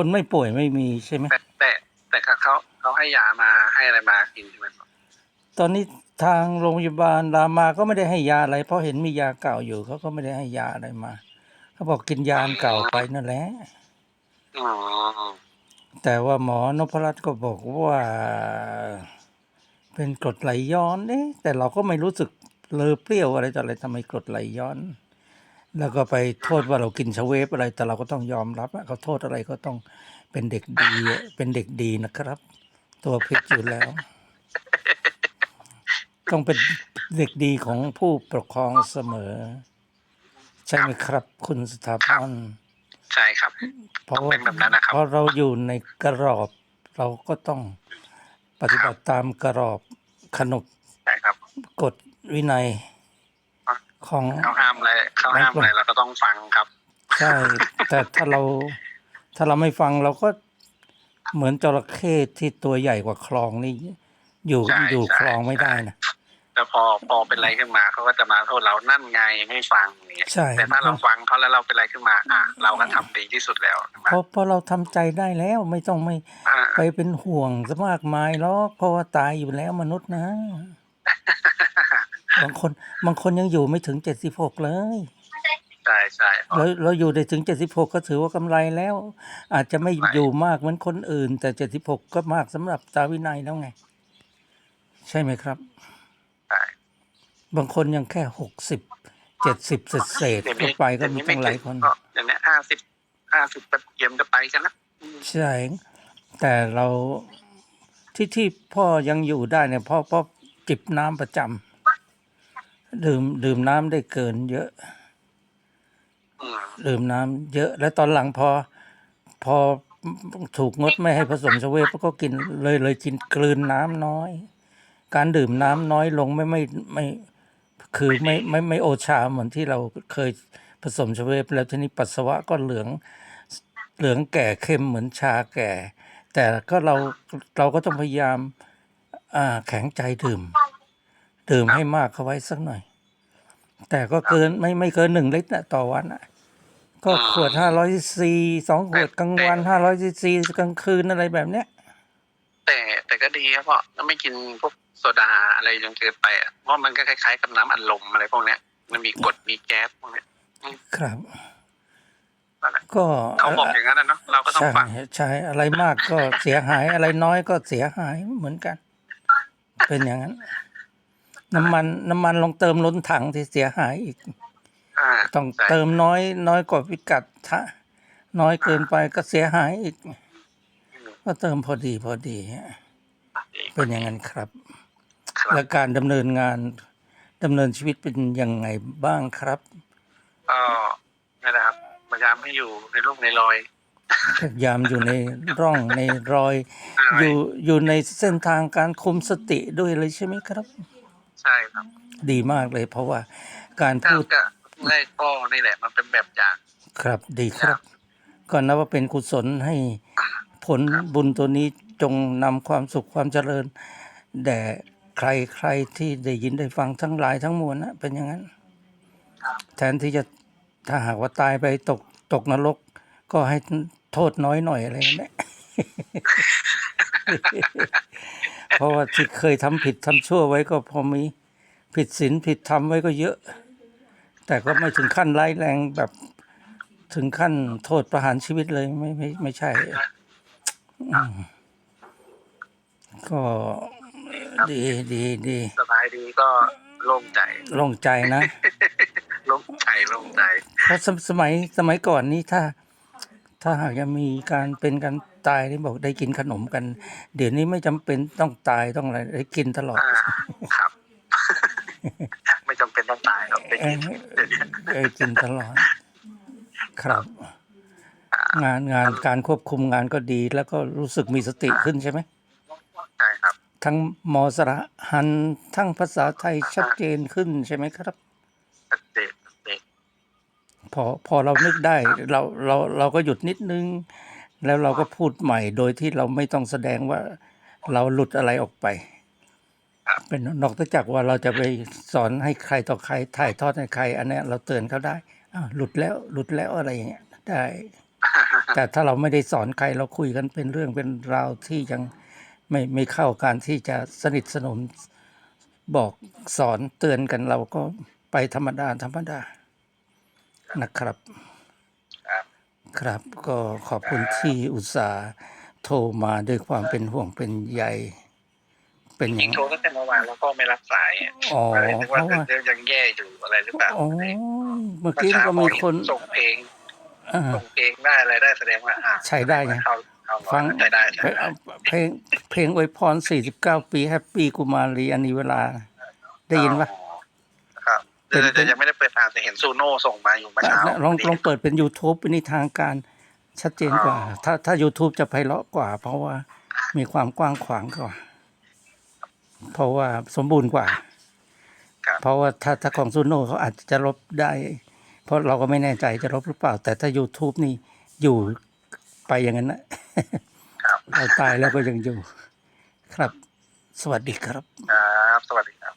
คนไม่ป่วยไม่มีใช่ไหมแต่แต่แต่เขาเขาให้ยามาให้อะไรมากินใช่ไหมครับตอนนี้ทางโรงพยาบาลรามาก็ไม่ได้ให้ยาอะไร เพราะเห็นมียาเก่าอยู่เขาก็ไม่ได้ให้ยาอะไรมาเขาบอกกินยาอันเก่าไปนั่นแหละอ๋อแต่ว่าหมอนพรัตน์ก็บอกว่า เป็นกรดไหลย้อนเอ๊ะแต่เราก็ไม่รู้สึกเลอเปรี้ยวอะไรต่ออะไรทำไมกรดไหลย้อน แล้วก็ไปโทษว่าเรากินชาเวฟอะไร แต่เราก็ต้องยอมรับอะเขาโทษอะไรก็ต้องเป็นเด็กดีอะเป็นเด็กดีนะครับ ตัวผิดอยู่แล้ว ต้องเป็นเด็กดีของผู้ปกครองเสมอ ใช่ไหมครับ คุณสถาพรใช่ครับเพราะต้องว่าเป็นแบบนั้นนะครับเพราะเราอยู่ในกระรอบ เราก็ต้องปฏิบัติตามกระรอบขนบใช่ครับกฎวินัย ของเขาห้ามอะไรเขาห้ามอะไรเราก็ต้องฟังครับใช่แต่ถ้าเราถ้าเราไม่ฟังเราก็เหมือนจระเข้ที่ตัวใหญ่กว่าคลองนี่อยู่ใช่อยู่ใช่คลองไม่ได้นะแล้วพอพอเป็นอะไรขึ้นมาเขาก็จะมาโทษเรานั่นไงไม่ฟังอย่างเงี้ยใช่แต่ถ้าเราฟังเขาแล้วเราเป็นอะไรขึ้นมา อะ เราก็ทำดีที่สุดแล้วนะเพราะเพราะเราทำใจได้แล้วไม่ต้องไม่อ่าไปเป็นห่วงซะมากมายหรอกเพราะว่าตายอยู่แล้วมนุษย์นะ บางคนบางคนยังอยู่ไม่ถึงเจ็ดสิบหกเลยใช่ใช่เราเราอยู่ได้ถึงเจ็ดสิบหกก็ถือว่ากำไรแล้ว อาจจะไม่อยู่มากเหมือนคนอื่น แต่เจ็ดสิบหกก็มากสำหรับตาวินัยแล้วไง ใช่ไหมครับใช่บางคนยังแค่หกสิบเจ็ดสิบเศษเศษเดี๋ยวก็นี้ไปก็เดี๋ยวมีนี้ตั้งหลายคนก็อย่างนี้ห้าสิบห้าสิบแป๊บเยี่ยมจะไปกันนะอืมใช่แต่เราที่ที่พ่อยังอยู่ได้เนี่ยเพ่อพ่อจิบน้ำประจำ ดื่มดื่มน้ำได้เกินเยอะอืมดื่มน้ำเยอะ แล้วตอนหลังพอ พอถูกงดไม่ให้ผสมชเวฟก็กินเลยเลยกินกลืนน้ำน้อย การดื่มน้ำน้อยลงไม่ไม่ไม่คือไม่ไม่ไม่โอชาเหมือนที่เราเคยผสมชเวฟแล้วทีนี้ปัสสาวะก็เหลืองเหลืองแก่เข้มเหมือนชาแก่ แต่ก็เราเราก็ต้องพยายามอ่าแข็งใจดื่ม ดื่มให้มากเข้าไว้สักหน่อย แต่ก็เกินไม่ไม่เกินหนึ่งลิตรนะต่อวันนะก็ขวดห้าร้อยซีสองขวดกลางวันห้าร้อยซีซีกลางคืนอะไรแบบเนี้ย แต่แต่ก็ดีครับพ่อแล้วไม่กินพวกโซดาอะไรจนเกินไปอะเพราะมันก็คล้ายๆกับน้ำอัดลมอะไรพวกเนี้ย มันมีกรดมีแก๊สพวกเนี้ยครับนั่นแหละก็เขาบอกอย่างนั้นนะเนาะเราก็ต้องใช่ฟังใช่อะไรมากก็เสียหายอะไรน้อยก็เสียหายเหมือนกัน เป็นอย่างนั้น น้ำมันน้ำมันลองเติมล้นถังที่เสียหายอีก อ่าต้องใช่เติมน้อยน้อยกว่าพิกัดถ้าน้อยเกินไปก็เสียหายอีกก็เติมพอดีพอดีฮะเป็นอย่างนั้นครับ ครับ และการดำเนินงานดำเนินชีวิตเป็นยังไงบ้างครับ ก็นี่นแหละครับพยายามให้อยู่ในรูปในรอยพยายามอยู่ในร่องในรอยใช่อยู่อยู่ในเส้นทางการคุมสติด้วยเลยใช่ไหมครับ ใช่ครับดีมากเลย เพราะว่าการก็พูดก็ได้ก็นี่แหละ มันเป็นแบบอย่างครับดีครับ ก็นับว่าเป็นกุศลให้ผลบุญตัวนี้จงนำความสุขความเจริญ แด่ใครใครที่ได้ยินได้ฟังทั้งหลายทั้งมวลนะเป็นอย่างนั้นแทนที่จะถ้าหากว่าตายไปตกตกนรก ก็ให้โทษน้อยหน่อยอะไรอย่างเงี้ย เพราะว่าที่เคยทำผิดทำชั่วไว้ก็พอมีผิดศีลผิดธรรมไว้ก็เยอะ แต่ก็ไม่ถึงขั้นร้ายแรงแบบถึงขั้นโทษประหารชีวิตเลยไม่ไม่ไม่ใช่อืมก็ดีดีดีสบายดีก็โล่งใจโล่งใจนะโล่งใจโล่งใจเพราะสมสมัยสมัยก่อนนี้ถ้า ถ้าหากยังมีการเป็นการตายนี่บอกได้กินขนมกัน เดี๋ยวนี้ไม่จำเป็นต้องตายต้องอะไรได้กินตลอดอ่าครับ ไม่จำเป็นต้องตายหรอกได้เอ้กิยนได้กินตลอด ครับ งานงานการควบคุมงานก็ดี แล้วก็รู้สึกมีสติขึ้นใช่ไหมใช่ครับ ทั้งมอสระหันทั้งภาษาไทยชัดเจนขึ้นใช่ไหมครับ ชัดเจนชัดเจน พอพอเรานึกได้เราเราเราก็หยุดนิดนึง แล้วเราก็พูดใหม่ โดยที่เราไม่ต้องแสดงว่าเราหลุดอะไรออกไป เป็นนอกจากว่าเราจะไปสอนให้ใครต่อใครถ่ายทอดให้ใคร อันเนี้ยเราเตือนเขาได้อ้าวหลุดแล้วหลุดแล้วอะไรอย่างเงี้ยได้แต่ถ้าเราไม่ได้สอนใครเราคุยกันเป็นเรื่องเป็นราวที่ยังไม่ไม่เข้าการที่จะสนิทสนมบอกสอนเตือนกันเราก็ไปธรรมดาธรรมดา นะครับครับ ครับก็ขอบคุณที่อุตส่าห์โทรมาด้วยความเป็นห่วงเป็นใยเป็นอยิย่างงโทรตั้งแต่เมื่อวานแล้วก็ไม่รับสายอะอ๋ออะไรนึกว่าเพราะว่าเรื่องยังแย่อยู่อะไรหรือเปล่าอ๋อเมื่อกี้ก็มีคนส่งเพลงอ่า ส่งเพลงได้อะไรได้แสดงว่าอะใช้ได้ไง เข้าเข้าฟังใช้ได้ใช้ได้เพลงเพลงอวยพร 49 ปีแฮปปี้กุมารีอันนี้เวลา ได้ยินปะอ๋อครับ เป็นแต่แต่ยังไม่ได้เปิดอ่านแต่เห็นซูโน่ส่งมาอยู่เมื่อเช้าลองลองเปิดเป็น YouTube เป็นนิทางการชัดเจนกว่า ถ้าถ้า YouTube จะไพเราะกว่า เพราะว่ามีความกว้างขวางกว่า เพราะว่าสมบูรณ์กว่าครับเพราะว่าถ้าถ้าของซูโน่เขาอาจจะลบได้ เพราะเราก็ไม่แน่ใจจะลบหรือเปล่า แต่ถ้า YouTube นี่อยู่ไปอย่างนั้นนะครับเราตายแล้วก็ยังอยู่ ครับ สวัสดีครับ ครับ สวัสดีครับ